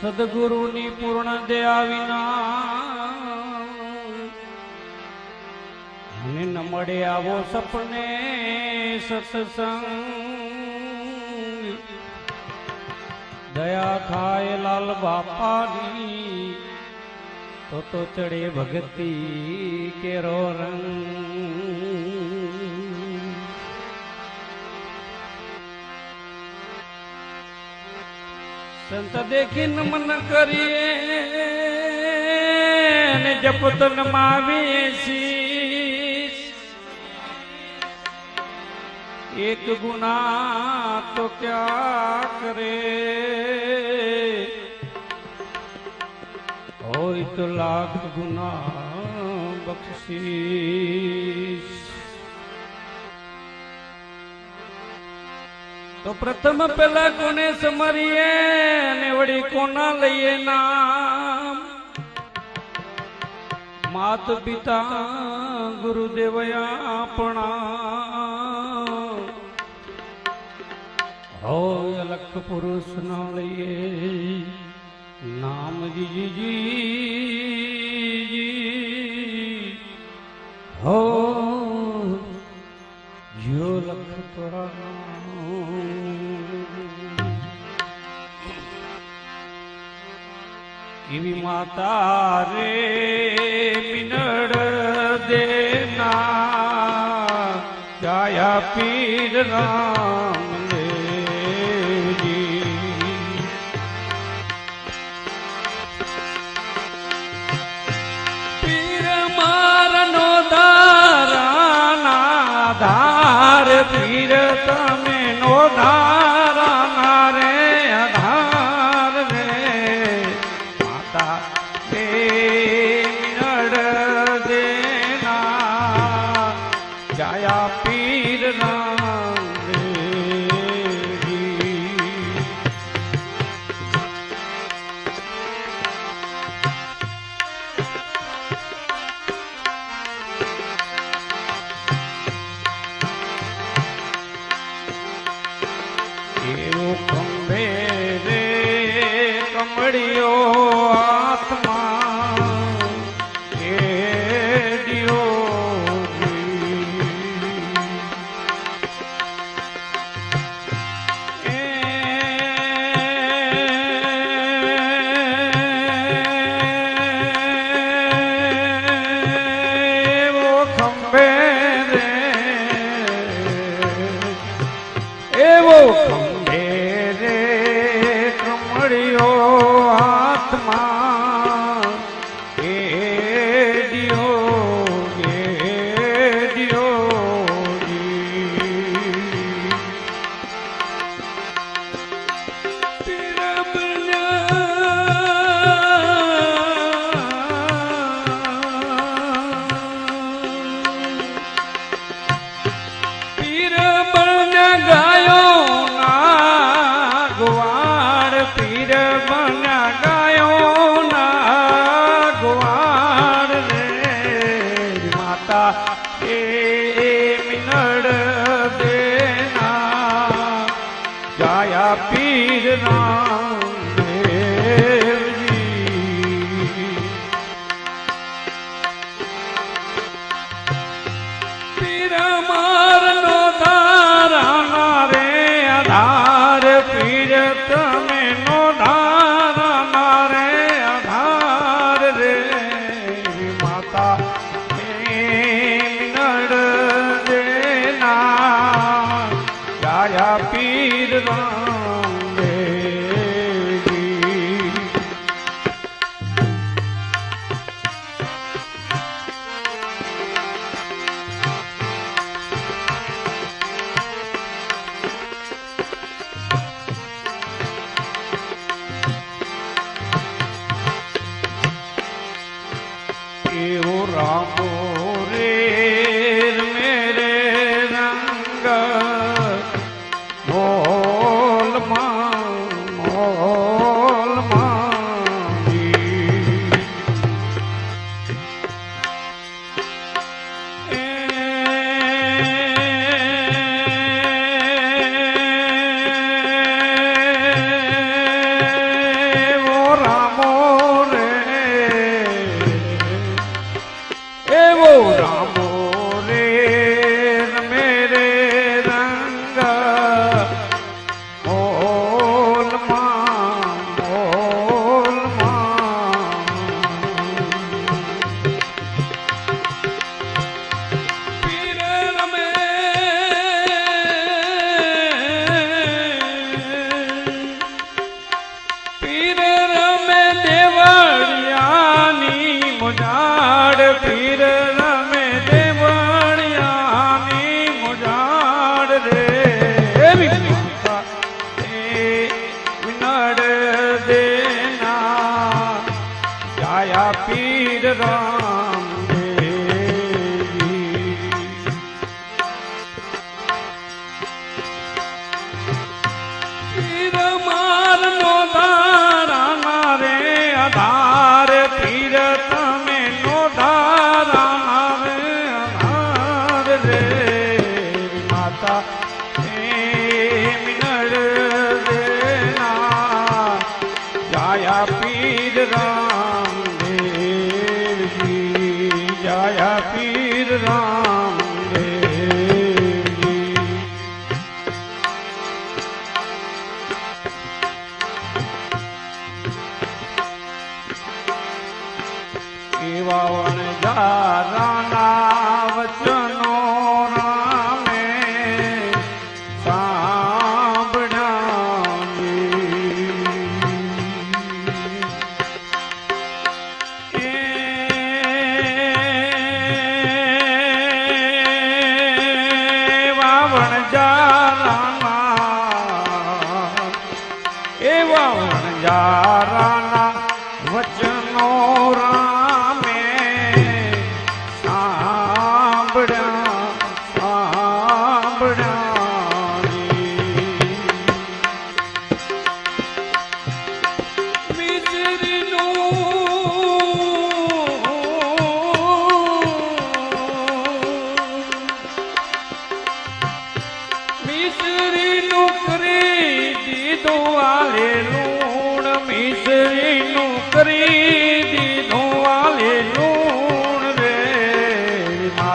સદગુરુની પૂર્ણ દયા વિના મને ન મળે આવો સપને સત્સંગ. દયા થાય લાલ બાપાની, તો તો ચડે ભક્તિ કેરો રંગ. સંત દેખી નમન કરીએ ને જપતન માવીએ શીશ. એક ગુના તો ક્યા કરે હોય તો લાખ ગુના બક્ષીશ તો પ્રથમ પેલા કોને સમરીએ ને વળી કોના લઈએ નામ? માત પિતા ગુરુદેવ આપણા. હોય લખ પુરુષ ન લઈએ. નામ જીજી. માતા રે મિનડ દેના. જાયા પીર રામ કમળિયો આત્મા. ખંભે એવો ખંભે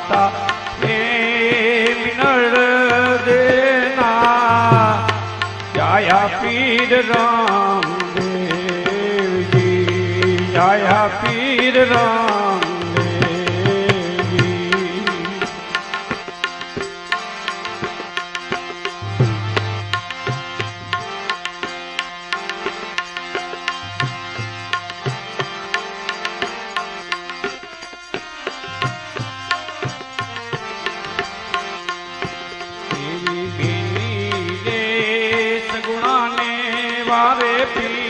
માતા હે મિનળ દેના જયા પીર રામ દેવજી જયા પીર રામ पारे पी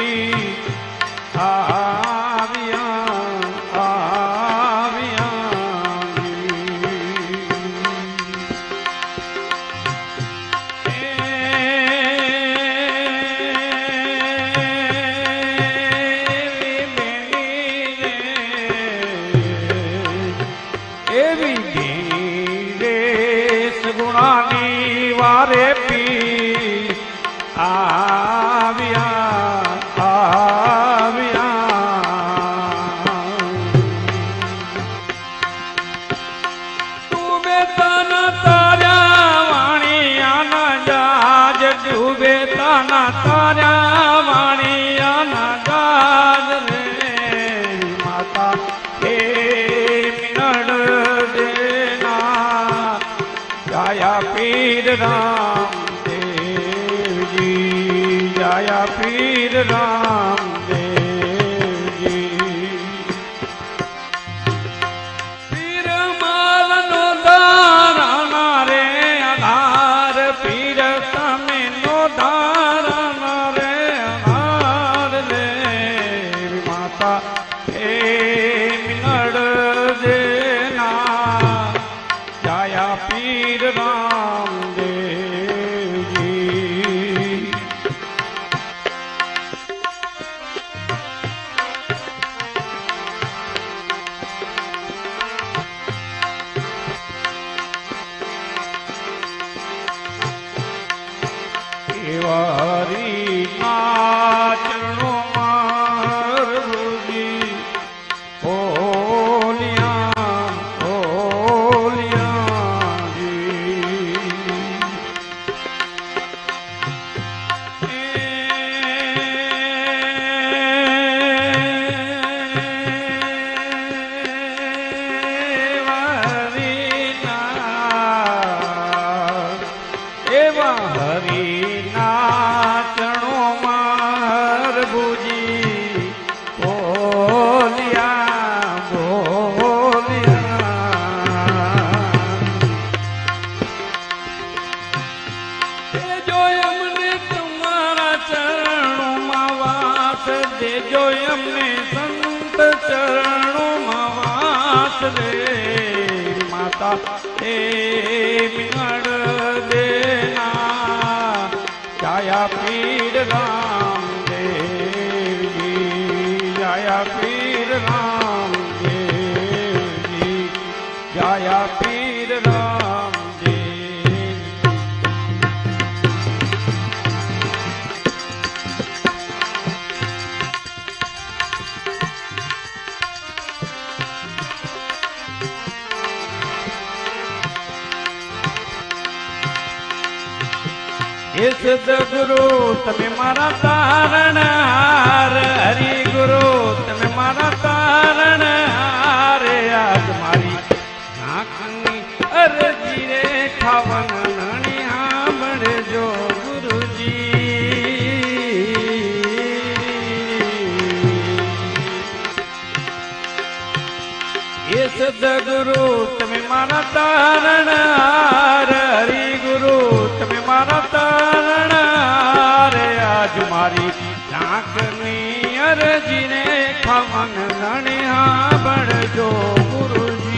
हरि ना તમે મારા તારણહાર હરિ ગુરુ તમે મારા તારણહાર આજ મારી નાખની અરજી રે ખાવન નણી સાંભળજો ગુરુજી એ સદગુરુ તમે મારા તારણહાર હરિ ગુરુ તમે મારા અરજીને ગણ્યા બળજો ગુરુજી.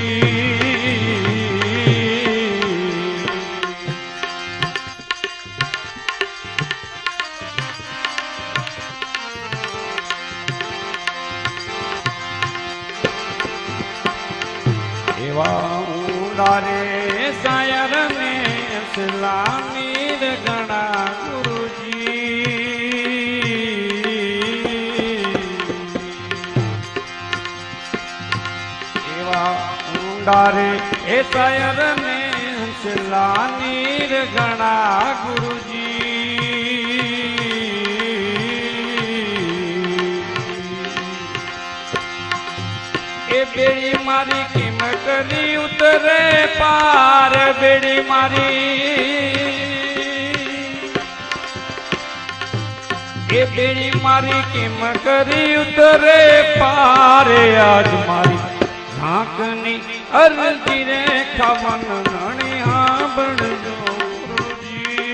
એવા ઉડારે સાયર ને સલામીર ગણા ગુરુજી ઊંડારે એ સાયર ને સલામીર ગણા ગુરુજી એ બેડી મારી કિમ કરી ઉતરે પાર બેડી મારી એ બેડી મારી કિમ કરી ઉતરે પારે આજ મારી ઝાંકની અરજી રે ખવન નણી સાંભળજો ગુરુજી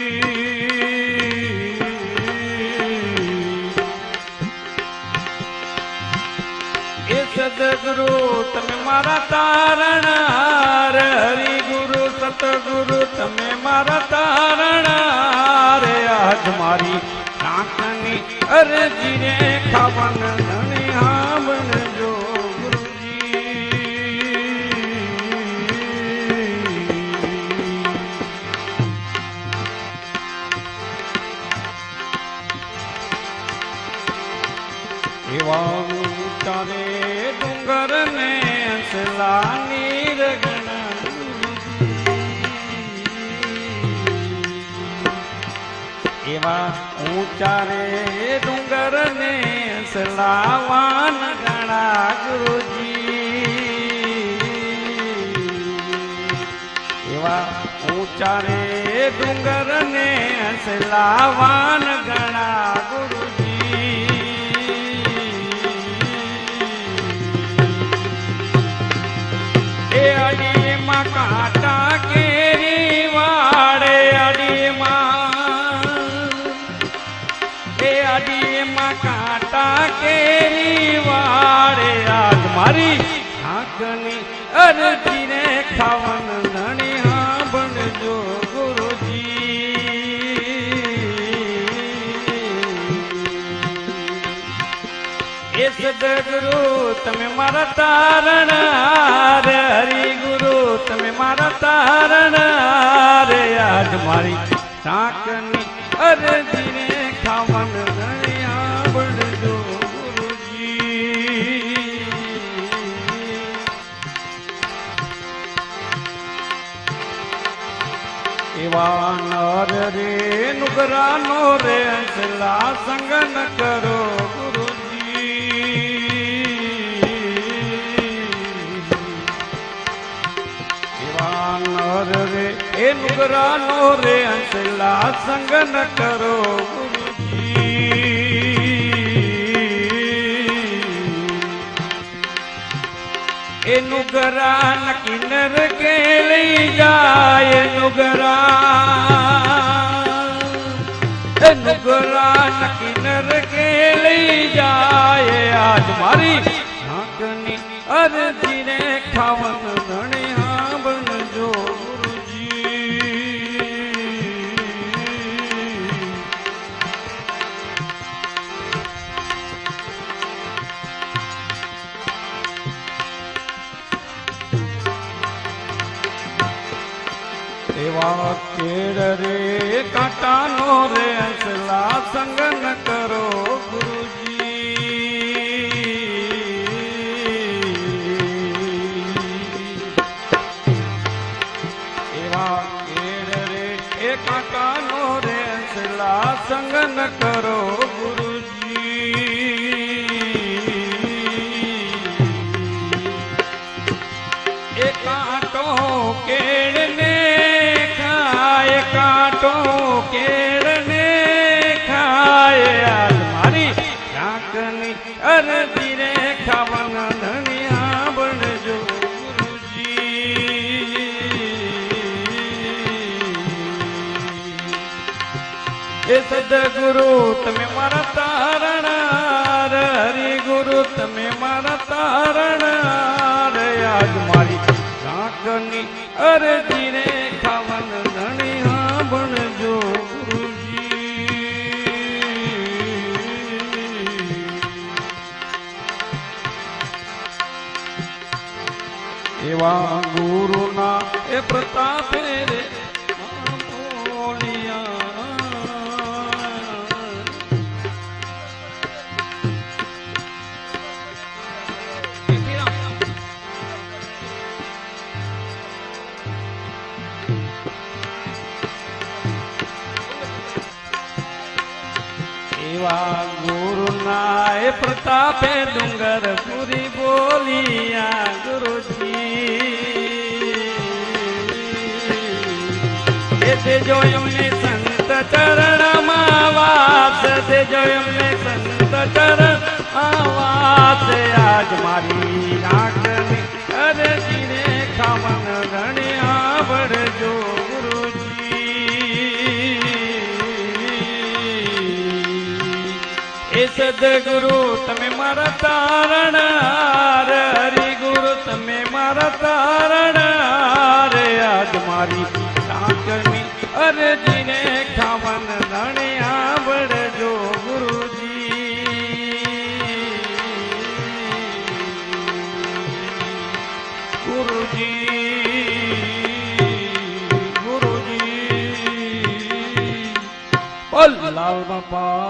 એ સદગુરુ તમે મારા તારણહાર હરિ ગુરુ સતગુરુ તમે મારા તારણહાર આજ મારી નાકની અરજી રે ખાવન નણી ઊંચા રે ડુંગર ને અંસલાવાન ગણા ગુરુજી એવા ઊંચા રે ડુંગર ગુરુજી તમે મારા તારણ હરિ ગુરુ તમે મારા તારણ રે આજ મારી સાકની અરજી ને ખાવન રે, નુગરાનો રે અંસલા સંગ ન કરો. नुगरानो नोरे हंसला संग न करो नुगरा न किन्नर के लिए जाए नुगरा। नुगरा न किन्नर के लिए जाए आज मारी ढाकनी अर्जी ने खावन રે અંસલા સંગ ન કરો ગુરુજી એવા કેળ રે એ કાંટાનો રે અંસલા સંગ ન કરો સદગુરુ તમે મારા પ્રતાપે ડુંગર પૂરી બોલિયા ગુરુજી. એ દેજો એમને સંત ચરણમાં વાસ, જો એમને સંત ચરણ વાસ, આજ મારી નાગની અરજીને ખાવન ગણ્યા બળજો સદગુરુ તમે મારા તારણાર હરિ ગુરુ તમે મારા તારણાર આજ મારી નાકની અરજીને ખાવન ધણ્યા બળજો ગુરુજી ગુરુજી ગુરુજી પલ્લાલ બાપા કી